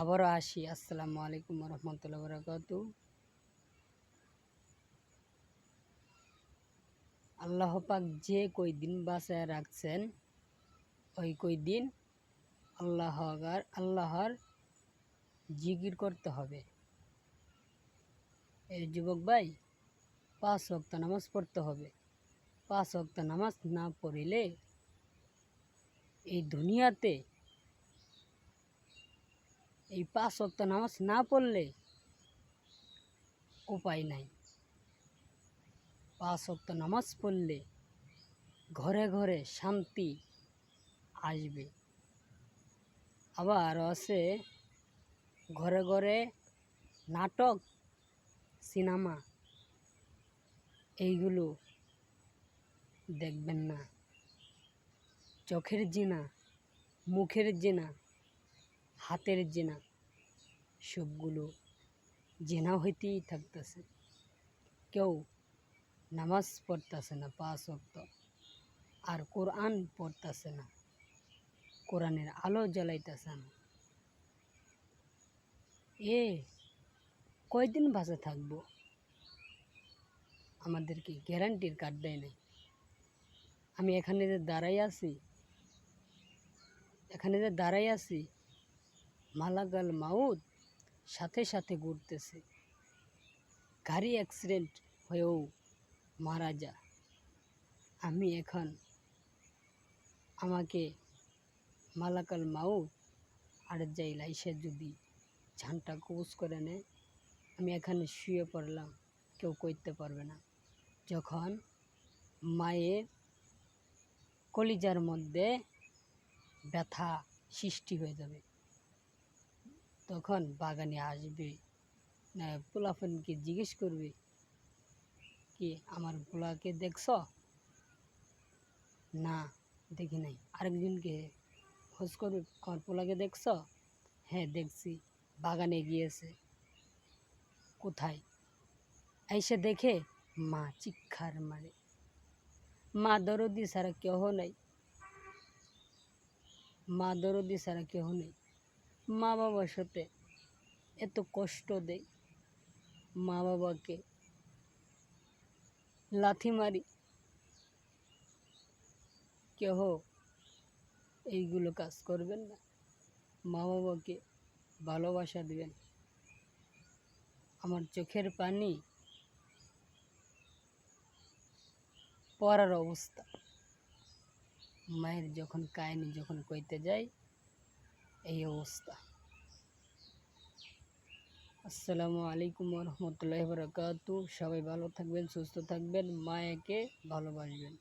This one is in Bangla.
আবারও আসি। আসসালামু আলাইকুম রহমতুল্লাহ বরাকাত আল্লাহ পাক যে কই দিন বাঁচায় রাখছেন, ওই কই দিন আল্লাহ আল্লাহর জিকির করতে হবে। এই যুবক ভাই, পাঁচ ওয়াক্ত নামাজ পড়তে হবে। পাঁচ ওয়াক্ত নামাজ না পড়িলে এই দুনিয়াতে এই পাঁচ ওয়াক্ত নামাজ না পড়লে উপায় নাই। পাঁচ ওয়াক্ত নামাজ পড়লে ঘরে ঘরে শান্তি আসবে। আবার আছে ঘরে ঘরে নাটক, সিনেমা, এইগুলো দেখবেন না। চোখের জিনা, মুখের জিনা, হাতের জেনা। সবগুলো জেনা হইতেই থাকতেছে। কেউ নামাজ পড়তেছে না, পাঁচ অক্ত আর কোরআন পড়তেছে না, কোরআনের আলো জ্বালাইতেছে না। এ, কয়দিন বাসে থাকব? আমাদেরকে গ্যারান্টির কার্ড দেয় নাই। আমি এখানে যে দাঁড়াই আছি, এখানে যে দাঁড়াই আছি মালাগাল মাউদ সাথে সাথে ঘুরতেছে। গাড়ি অ্যাক্সিডেন্ট হয়েও মারা যা আমি এখন আমাকে মালাকাল মাউদ আর যাই লাইসে যদি ঝানটা কুচ করে নেয়, আমি এখানে শুয়ে পড়লাম, কেউ করতে পারবে না। যখন মায়ের কলিজার মধ্যে ব্যথা সৃষ্টি হয়ে যাবে। তখন বাগানে আসবে, না পোলাফনকে জিজ্ঞেস করবে, কি আমার পোলাকে দেখছ? না, দেখি নাই। আরেকজনকে খোঁজ করবে, আমার পোলাকে দেখছ? হ্যাঁ দেখছি। বাগানে গিয়েছে। কোথায়? এসে দেখে মা চিক্ষার মারে। মা দরদি ছাড়া কেহ নাই। মা দরদি ছাড়া কেহ নেই। মা বাবার সাথে এত কষ্ট দেয় মা বাবাকে লাথি মারি। কেহ এইগুলো কাজ করবেন না। মা বাবাকে ভালোবাসা দেবেন। আমার চোখের পানি পড়ার অবস্থা। মায়ের যখন কাহিনি যখন কইতে যায় এই অবস্থা। আসসালামু আলাইকুম রহমতুল্লাহ বরকাতু সবাই ভালো থাকবেন সুস্থ থাকবেন মায়েকে ভালোবাসবেন।